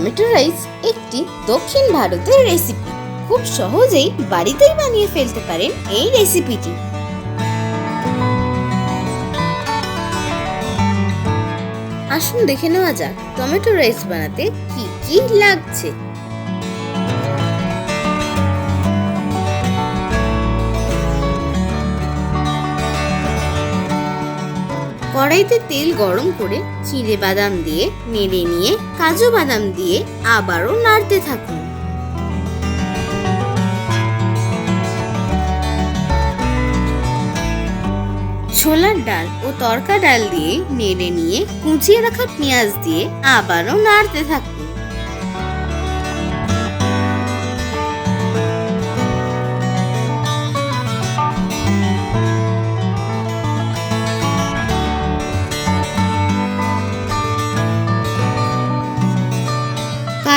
Tomato rice একটি দক্ষিণ ভারতের রেসিপি খুব সহজেই বাড়িতেই বানিয়ে ফেলতে পারেন এই রেসিপিটি আসুন দেখে নেওয়া যাক টমেটো রাইস বানাতে কি কি লাগছে। কড়াইতে তেল গরম করে চিড়ে বাদাম দিয়ে নেড়ে নিয়ে কাজু বাদাম দিয়ে আবারও নাড়তে থাকুন। ছোলার ডাল ও তরকা ডাল দিয়ে নেড়ে নিয়ে কুচিয়ে রাখা পেঁয়াজ দিয়ে আবারও নাড়তে থাকুন।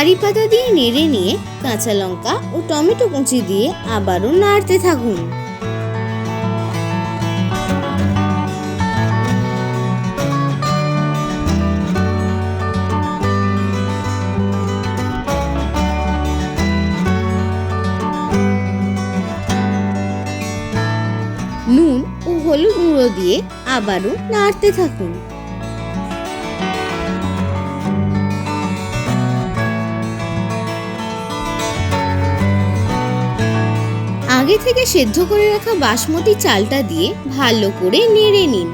কারি পাতা দিয়ে নেড়ে নিয়ে কাঁচা লঙ্কা ও টমেটো কুচি দিয়ে আবারও নাড়তে থাকুন। নুন ও হলুদ গুঁড়ো দিয়ে আবারও নাড়তে থাকুন। আগে থেকে সেদ্ধ করে রাখা বাসমতি চালটা দিয়ে ভালো করে নেড়ে নিন।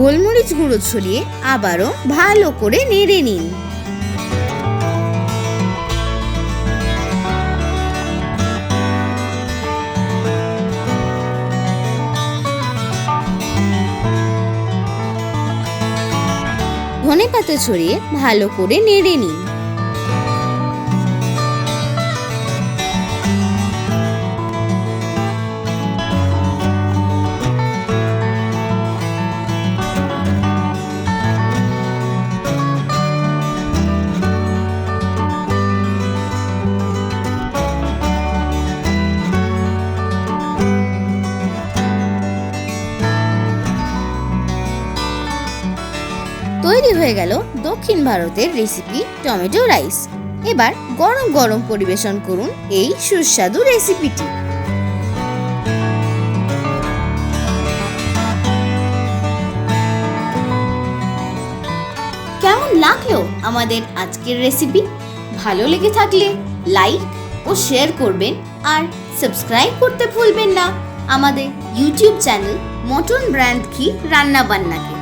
গোলমরিচ গুঁড়ো ছড়িয়ে আবারও ভালো করে নেড়ে নিন। ধনে পাতা ছড়িয়ে ভালো করে নেড়ে নিন। তৈরি হয়ে গেল দক্ষিণ ভারতের রেসিপি টমেটো রাইস এবার গরম গরম পরিবেশন করুন এই সুস্বাদু রেসিপিটি কেমন লাগল আমাদের আজকের রেসিপি ভালো লেগে থাকলে লাইক ও শেয়ার করবেন আর সাবস্ক্রাইব করতে ভুলবেন না। আমাদের ইউটিউব চ্যানেল মটন ব্র্যান্ড ঘি রান্না বান্নাকে